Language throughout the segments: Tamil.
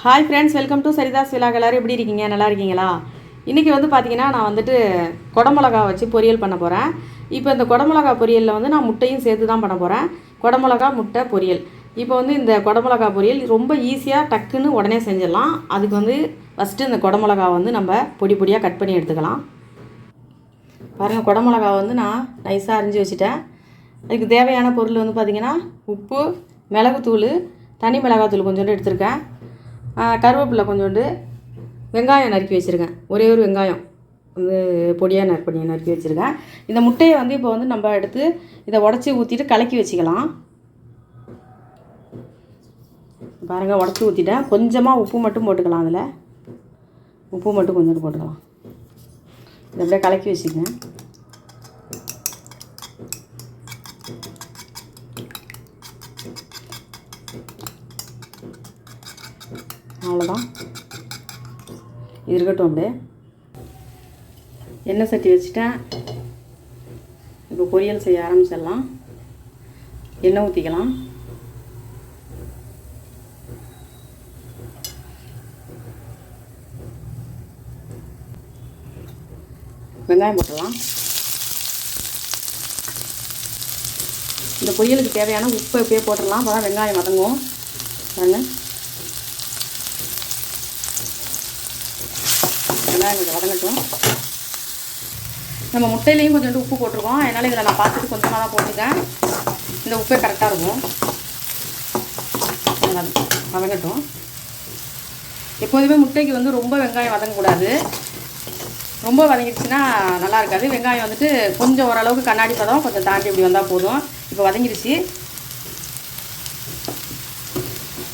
Hi friends welcome to Saritha's vlog எப்படி இருக்கீங்க? நல்லா இருக்கீங்களா? இன்றைக்கி வந்து பார்த்திங்கன்னா நான் வந்துட்டு குடமிளகா வச்சு பொரியல் பண்ண போகிறேன் இப்போ இந்த குடமிளகா பொரியலில் வந்து நான் முட்டையும் சேர்த்து தான் பண்ண போகிறேன் குடமிளகா முட்டை பொரியல். இப்போ வந்து இந்த குடமிளகா பொரியல் ரொம்ப ஈஸியாக டக்குன்னு உடனே செஞ்சிடலாம். அதுக்கு வந்து ஃபஸ்ட்டு இந்த குடமிளகா வந்து நம்ம பொடி பொடியாக கட் பண்ணி எடுத்துக்கலாம். பாருங்கள் குடமிளகா வந்து நான் நைஸாக அரிஞ்சு வச்சுட்டேன். அதுக்கு தேவையான பொருள் வந்து பார்த்திங்கன்னா உப்பு மிளகுத்தூள் தனி மிளகாத்தூள் கொஞ்சோண்டு எடுத்திருக்கேன். கருவேப்பிலை கொஞ்சோண்டு வெங்காயம் நறுக்கி வச்சுருக்கேன். ஒரே ஒரு வெங்காயம். வந்து பொடியாக நறு பண்ணி நறுக்கி வச்சுருக்கேன். இந்த முட்டையை வந்து இப்போ வந்து நம்ம எடுத்து இதை உடச்சி ஊற்றிட்டு கலக்கி வச்சுக்கலாம். பாருங்கள் உடச்சி ஊற்றிட்டேன் கொஞ்சமாக உப்பு மட்டும் போட்டுக்கலாம் அதில். உப்பு மட்டும் கொஞ்சோண்டு போட்டுக்கலாம். இதை அப்படியே கலக்கி வச்சுக்கேன் அவ்வளோதான். இது இருக்கட்டும் அப்படியே. எண்ணெய் சட்டி வச்சுட்டேன். இப்போ பொரியல் செய்ய ஆரம்பிச்சிடலாம். எண்ணெய் ஊற்றிக்கலாம் வெங்காயம் போட்டுடலாம். இந்த பொரியலுக்கு தேவையான உப்பு எப்படியே போட்டுடலாம். அப்போ தான் வெங்காயம் வதங்கும். பாருங்கள் வெங்காயம் கொஞ்சம் வதங்கட்டும். நம்ம முட்டையிலையும் கொஞ்சோண்டு உப்பு போட்டிருக்கோம். அதனால் இதில் நான் பார்த்துட்டு கொஞ்சமாக தான் போட்டிருக்கேன். இந்த உப்பே கரெக்டாக இருக்கும். வதங்கட்டும். எப்போதுமே முட்டைக்கு வந்து ரொம்ப வெங்காயம் வதங்கக்கூடாது. ரொம்ப வதங்கிடுச்சுன்னா நல்லா இருக்காது. வெங்காயம் வந்துட்டு கொஞ்சம் ஓரளவுக்கு கண்ணாடி பதம் கொஞ்சம் தாண்டி இப்படி வந்தால் போதும். இப்போ வதங்கிடுச்சு.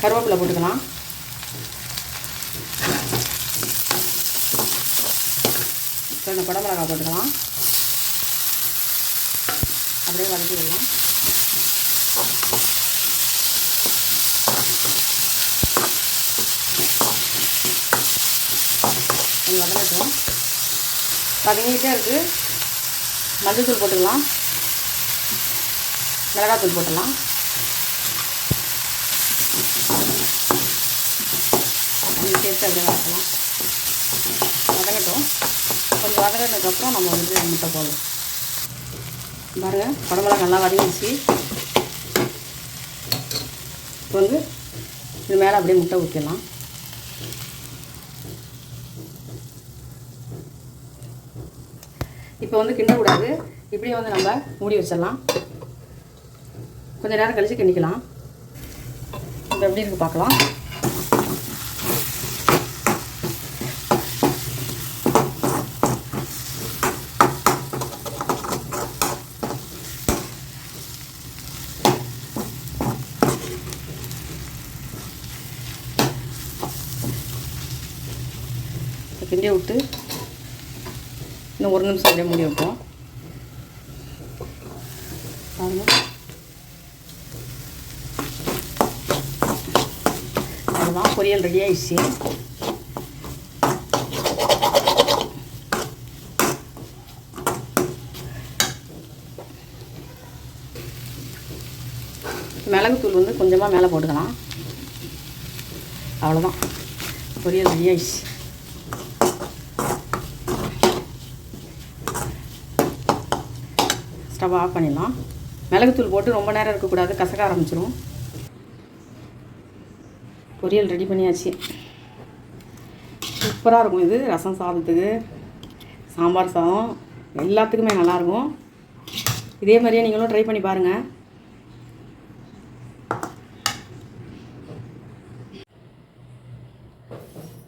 கருவேப்பிலை போட்டுக்கலாம். இப்போ இந்த குடமிளகா போட்டுக்கலாம். அப்படியே வதக்கிடலாம். கொஞ்சம் வதங்கட்டும் வதங்கிட்டே இருக்குது மஞ்சள் தூள் போட்டுக்கலாம். மிளகாத்தூள் போட்டுடலாம் கொஞ்சம் சேர்த்து அப்படியே வதக்கலாம். வதங்கட்டும். கொஞ்சம் வதங்கினதுக்கப்புறம் நம்ம வந்து முட்டை போடுவோம் பாருங்கள் குடம்புலாம் நல்லா வதங்கிடுச்சு. இப்போ வந்து இது மேலே அப்படியே முட்டை ஊற்றிடலாம் இப்போ வந்து கிண்டக்கூடாது. இப்படியே வந்து நம்ம மூடி வச்சிடலாம். கொஞ்சம் நேரம் கழித்து கிண்டிக்கலாம். இப்போ எப்படி இருக்குது பார்க்கலாம். கிண்டி விட்டு இன்னும் ஒரு நிமிஷம் அப்படியே மூடி வைப்போம். அதுதான் பொரியல் ரெடி ஆயிடுச்சு. மிளகுத்தூள் வந்து கொஞ்சமாக மேலே போட்டுக்கலாம். அவ்வளோதான் பொரியல் ரெடி ஆயிடுச்சு. ஸ்டவ் ஆஃப் பண்ணிடலாம். மிளகுத்தூள் போட்டு ரொம்ப நேரம் இருக்கக்கூடாது கசக்க ஆரம்பிச்சிரும். பொரியல் ரெடி பண்ணியாச்சு. சூப்பராக இருக்கும் இது ரசம் சாதத்துக்கு. சாம்பார் சாதம் எல்லாத்துக்குமே நல்லாயிருக்கும் இதே மாதிரியே நீங்களும் ட்ரை பண்ணி பாருங்கள்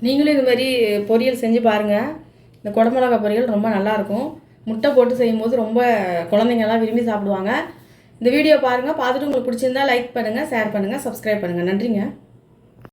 நீங்களும் இது மாதிரி பொரியல் செஞ்சு பாருங்கள் இந்த குடமிளகா பொரியல் ரொம்ப நல்லாயிருக்கும் முட்டை போட்டு செய்யும்போது ரொம்ப குழந்தைங்கள்லாம் விரும்பி சாப்பிடுவாங்க. இந்த வீடியோ பாருங்கள் பார்த்துட்டு உங்களுக்கு பிடிச்சிருந்தா லைக் பண்ணுங்கள் ஷேர் பண்ணுங்கள் சப்ஸ்கிரைப் பண்ணுங்கள் நன்றிங்க.